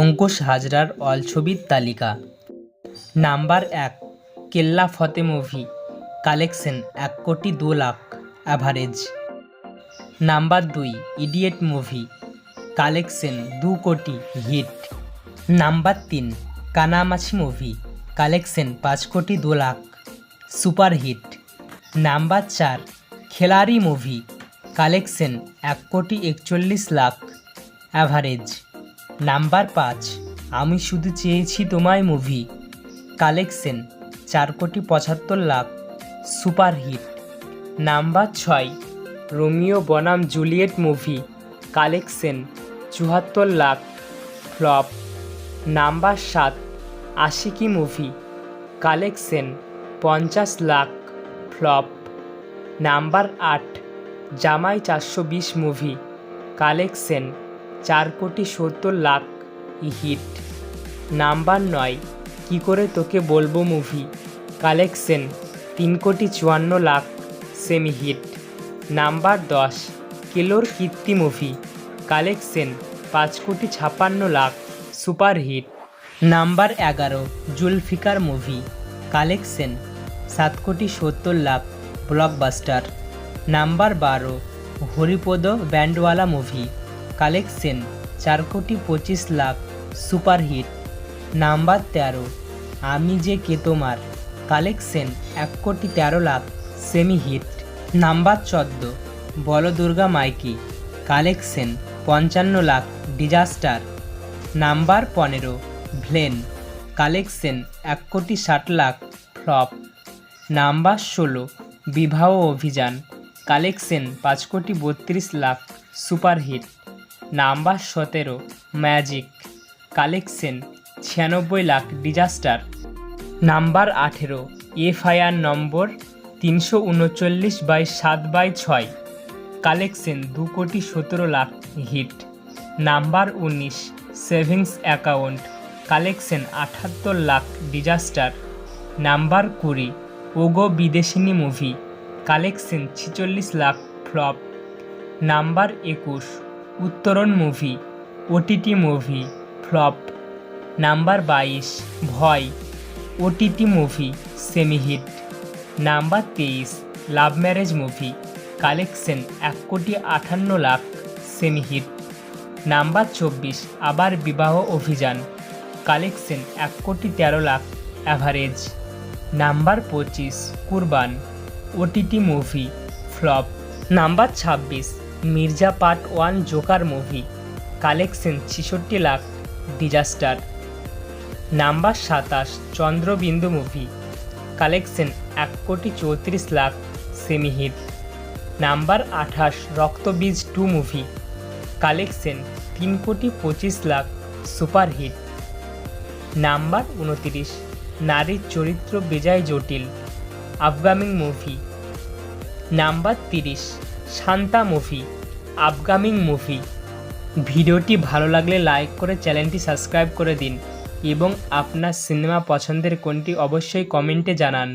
Ankush হাজরার all ছবির তালিকা। Number এক, কেল্লা ফতে মুভি, কালেকশন এক কোটি দু লাখ, অ্যাভারেজ। নাম্বার দুই, ইডিয়েট মুভি, কালেকশন দু কোটি, হিট। নাম্বার তিন, কানামাছি মুভি, কালেকশন পাঁচ কোটি দু লাখ সুপার হিট নাম্বার চার খেলারি মুভি, কালেকশন এক কোটি একচল্লিশ লাখ, অ্যাভারেজ। নাম্বার পাঁচ, আমি শুধু চেয়েছি তোমায় মুভি কালেকশন চার কোটি পঁচাত্তর লাখ সুপার হিট নাম্বার ছয়, রোমিও বনাম জুলিয়েট মুভি কালেকশন চুয়াত্তর লাখ ফ্লপ নাম্বার সাত, আশিকি মুভি কালেকশন পঞ্চাশ লাখ ফ্লপ নাম্বার আট, জামাই চারশো বিশ মুভি কালেকশন চার কোটি সত্তর লাখ হিট। নাম্বার নয়, কি করে তোকে বলব মুভি? কালেকশন, তিন কোটি চুয়ান্ন লাখ সেমি হিট। নাম্বার দশ, কেলোর কীর্তি মুভি। কালেকশন, পাঁচ কোটি ছাপ্পান্ন লাখ সুপার হিট। নাম্বার এগারো, জুলফিকার মুভি। কালেকশন, সাত কোটি সত্তর লাখ ব্লকবাস্টার। নাম্বার বারো, হরিপদ ব্যান্ডওয়ালা মুভি। কালেকশন চার কোটি পঁচিশ লাখ সুপার হিট নাম্বার তেরো, আমি যে কে তোমার? কালেকশন এক কোটি তেরো লাখ সেমি হিট নাম্বার চোদ্দ বল দুর্গা মাইকি। কালেকশন পঞ্চান্ন লাখ ডিজাস্টার। নাম্বার পনেরো, ভ্লেন। কালেকশন এক কোটি ষাট লাখ ফ্লপ। নাম্বার ষোলো, বিবাহ অভিযান। কালেকশন পাঁচ কোটি বত্রিশ লাখ সুপারহিট। নাম্বার সতেরো, ম্যাজিক, কালেকশন, ছিয়ানব্বই লাখ ডিজাস্টার। নাম্বার আঠেরো, এফআইআর নম্বর, তিনশো উনচল্লিশ বাই সাত বাই ছয়। কালেকশন, দু কোটি সতেরো লাখ হিট। নাম্বার উনিশ, সেভিংস অ্যাকাউন্ট, কালেকশন আটাত্তর লাখ ডিজাস্টার। নাম্বার কুড়ি, ওগো বিদেশিনী মুভি, কালেকশন, ছিচল্লিশ লাখ ফ্লপ। নাম্বার একুশ Uttaran movie OTT movie flop number বাইশ, Bhoy OTT movie semi hit number তেইশ লাভ ম্যারেজ মুভি কালেকশন এক কোটি আটান্ন লাখ সেমি হিট নাম্বার চব্বিশ, আবার বিবাহ অভিযান কালেকশন এক কোটি তেরো লাখ অ্যাভারেজ নাম্বার পঁচিশ, Kurban OTT movie flop number ছাব্বিশ Mirza part one joker movie, collection ছেষট্টি লাখ, ডিজাস্টার। নাম্বার সাতাশ, চন্দ্রবিন্দু মুভি, কালেকশন এক কোটি চৌত্রিশ লাখ, সেমিহিট। নাম্বার আঠাশ, রক্তবীজ টু মুভি, কালেকশন তিন কোটি পঁচিশ লাখ সুপার হিট নাম্বার উনতিরিশ, নারীর চরিত্র বেজায় জটিল আপকামিং মুভি। নাম্বার তিরিশ শান্তা মুভি, আপকামিং মুভি। ভিডিওটি ভালো লাগলে লাইক করে চ্যানেলটি সাবস্ক্রাইব করে দিন এবং আপনার সিনেমা পছন্দের কোনটি অবশ্যই কমেন্টে জানান।